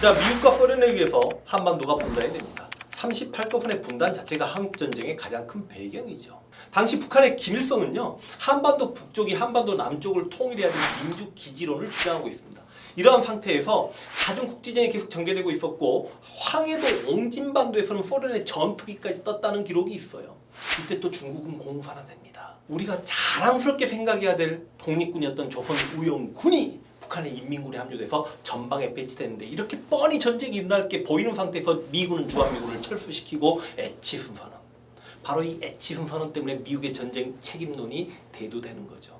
자, 미국과 소련에 의해서 한반도가 분단이 됩니다. 38도 선의 분단 자체가 한국 전쟁의 가장 큰 배경이죠. 당시 북한의 김일성은요 한반도 북쪽이 한반도 남쪽을 통일해야 되는 민주 기지론을 주장하고 있습니다. 이러한 상태에서 자중 국지전이 계속 전개되고 있었고 황해도 옹진반도에서는 소련의 전투기까지 떴다는 기록이 있어요. 이때 또 중국은 공산화 됩니다. 우리가 자랑스럽게 생각해야 될 독립군이었던 조선 우영군이 북한의 인민군에 합류돼서 전방에 배치되는데 이렇게 뻔히 전쟁이 일어날 게 보이는 상태에서 미군은 주한미군을 철수시키고 애치순 선언. 바로 이 애치순 선언 때문에 미국의 전쟁 책임론이 대두되는 거죠.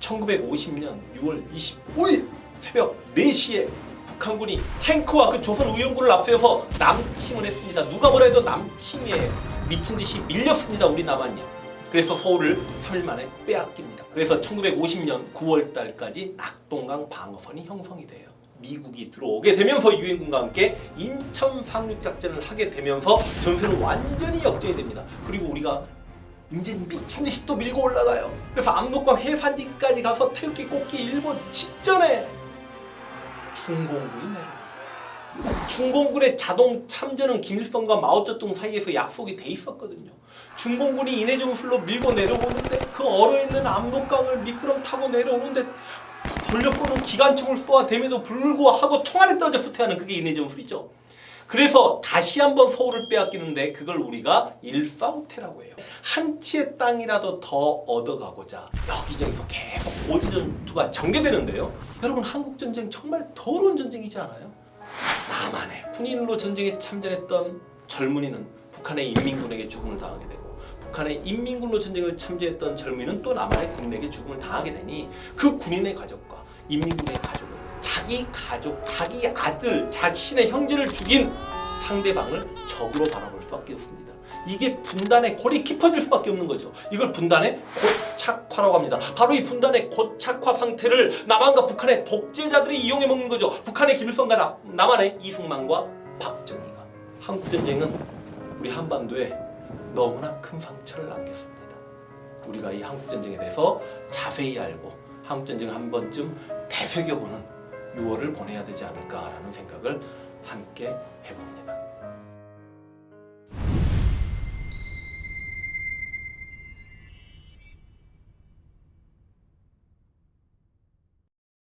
1950년 6월 25일 새벽 4시에 북한군이 탱크와 그 조선 의용군을 앞세워서 남침을 했습니다. 누가 뭐라 해도 남침에 미친 듯이 밀렸습니다. 우리 남한요. 그래서 서울을 3일 만에 빼앗깁니다. 그래서 1950년 9월 달까지 낙동강 방어선이 형성이 돼요. 미국이 들어오게 되면서 유엔군과 함께 인천 상륙 작전을 하게 되면서 전세는 완전히 역전이 됩니다. 그리고 우리가 이제 미친 듯이 또 밀고 올라가요. 그래서 압록강 해산지까지 가서 태극기 꽂기 일본 직전에 중공군이 내려. 중공군의 자동 참전은 김일성과 마오쩌둥 사이에서 약속이 돼 있었거든요. 중공군이 인해정술로 밀고 내려오는데 그 얼어있는 압록강을 미끄럼 타고 내려오는데 돌려쏘는 기관총을 쏘아대면도 불구하고 총알에 떨어져 후퇴하는 그게 인해정술이죠. 그래서 다시 한번 서울을 빼앗기는데 그걸 우리가 일사후퇴라고 해요. 한 치의 땅이라도 더 얻어가고자 여기저기서 계속 고지 전투가 전개되는데요. 여러분 한국 전쟁 정말 더러운 전쟁이지 않아요? 남한의 군인으로 전쟁에 참전했던 젊은이는 북한의 인민군에게 죽음을 당하게 되고 북한의 인민군으로 전쟁을 참전했던 젊은이는 또 남한의 군인에게 죽음을 당하게 되니 그 군인의 가족과 인민군의 가족은 자기 가족, 자기 아들, 자신의 형제를 죽인 상대방을 적으로 바라볼 수밖에 없습니다. 이게 분단의 골이 깊어질 수밖에 없는 거죠. 이걸 분단의 고착화라고 합니다. 바로 이 분단의 고착화 상태를 남한과 북한의 독재자들이 이용해 먹는 거죠. 북한의 김일성과 남- 남한의 이승만과 박정희가 한국 전쟁은 우리 한반도에 너무나 큰 상처를 남겼습니다. 우리가 이 한국 전쟁에 대해서 자세히 알고 한국 전쟁을 한 번쯤 되새겨보는 6월을 보내야 되지 않을까라는 생각을 함께 해봅니다.